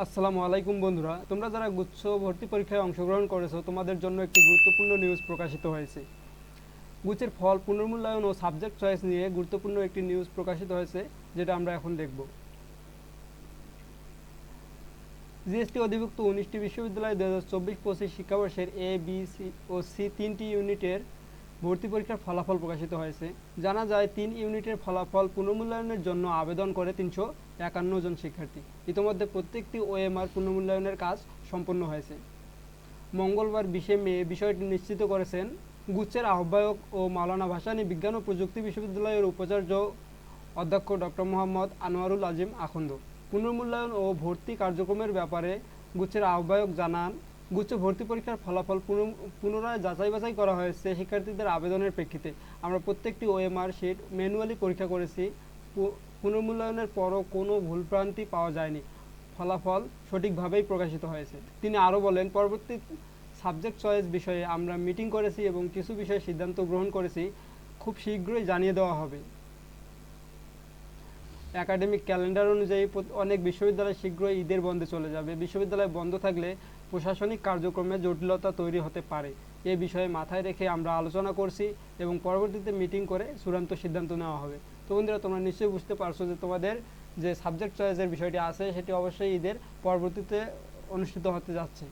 আসসালামু আলাইকুম বন্ধুরা, তোমরা যারা গুচ্ছ ভর্তি পরীক্ষায় অংশগ্রহণ করেছ, তোমাদের জন্য একটি গুরুত্বপূর্ণ নিউজ প্রকাশিত হয়েছে। গুচ্ছের ফল, পুনর্মূল্যায়ন ও সাবজেক্ট চয়েস নিয়ে গুরুত্বপূর্ণ একটি নিউজ প্রকাশিত হয়েছে, যেটা আমরা এখন দেখব। জিএসটি অধিভুক্ত উনিশটি বিশ্ববিদ্যালয় দু হাজার চব্বিশ পঁচিশ শিক্ষাবর্ষের এ বি সি ও সি তিনটি ইউনিটের ভর্তি পরীক্ষার ফলাফল প্রকাশিত হয়েছে। জানা যায়, তিন ইউনিটের ফলাফল পুনর্মূল্যায়নের জন্য আবেদন করে তিনশো একান্ন জন শিক্ষার্থী। ইতিমধ্যে প্রত্যেকটি ওএমআর পুনর্মূল্যায়নের কাজ সম্পন্ন হয়েছে। মঙ্গলবার বিশে মে বিষয়টি নিশ্চিত করেছেন গুচ্ছের আহ্বায়ক ও মাওলানা ভাসানী বিজ্ঞান ও প্রযুক্তি বিশ্ববিদ্যালয়ের উপাচার্য অধ্যক্ষ ডক্টর মোহাম্মদ আনোয়ারুল আজিম আখন্দ। পুনর্মূল্যায়ন ও ভর্তি কার্যক্রমের ব্যাপারে গুচ্ছের আহ্বায়ক জানান গুচ্ছ ভর্তি পরীক্ষার ফলাফল পুনঃ- পুনরায় যাচাই বাছাই করা হয়েছে শিক্ষার্থীদের আবেদনের প্রেক্ষিতে। আমরা প্রত্যেকটি ওএমআর শিট ম্যানুয়ালি পরীক্ষা করেছি। পুনর্মূল্যায়নের পরও কোনো ভুলভ্রান্তি পাওয়া যায়নি। ফলাফল সঠিকভাবেই প্রকাশিত হয়েছে। তিনি আরও বলেন, পরবর্তী সাবজেক্ট চয়েস বিষয়ে আমরা মিটিং করেছি এবং কিছু বিষয়ে সিদ্ধান্ত গ্রহণ করেছি। খুব শীঘ্রই জানিয়ে দেওয়া হবে। একাডেমিক ক্যালেন্ডার অনুযায়ী অনেক বিশ্ববিদ্যালয় শীঘ্রই ঈদের বন্ধে চলে যাবে। বিশ্ববিদ্যালয় বন্ধ থাকলে প্রশাসনিক কার্যক্রমে জটিলতা তৈরি হতে পারে। এ বিষয়ে মাথায় রেখে আমরা আলোচনা করছি এবং পরবর্তীতে মিটিং করে চূড়ান্ত সিদ্ধান্ত নেওয়া হবে। তো বন্ধুরা, তোমরা নিশ্চয়ই বুঝতে পারছ যে তোমাদের যে সাবজেক্ট চয়েসের বিষয়টি আছে, সেটি অবশ্যই ঈদের পরবর্তীতে অনুষ্ঠিত হতে যাচ্ছে।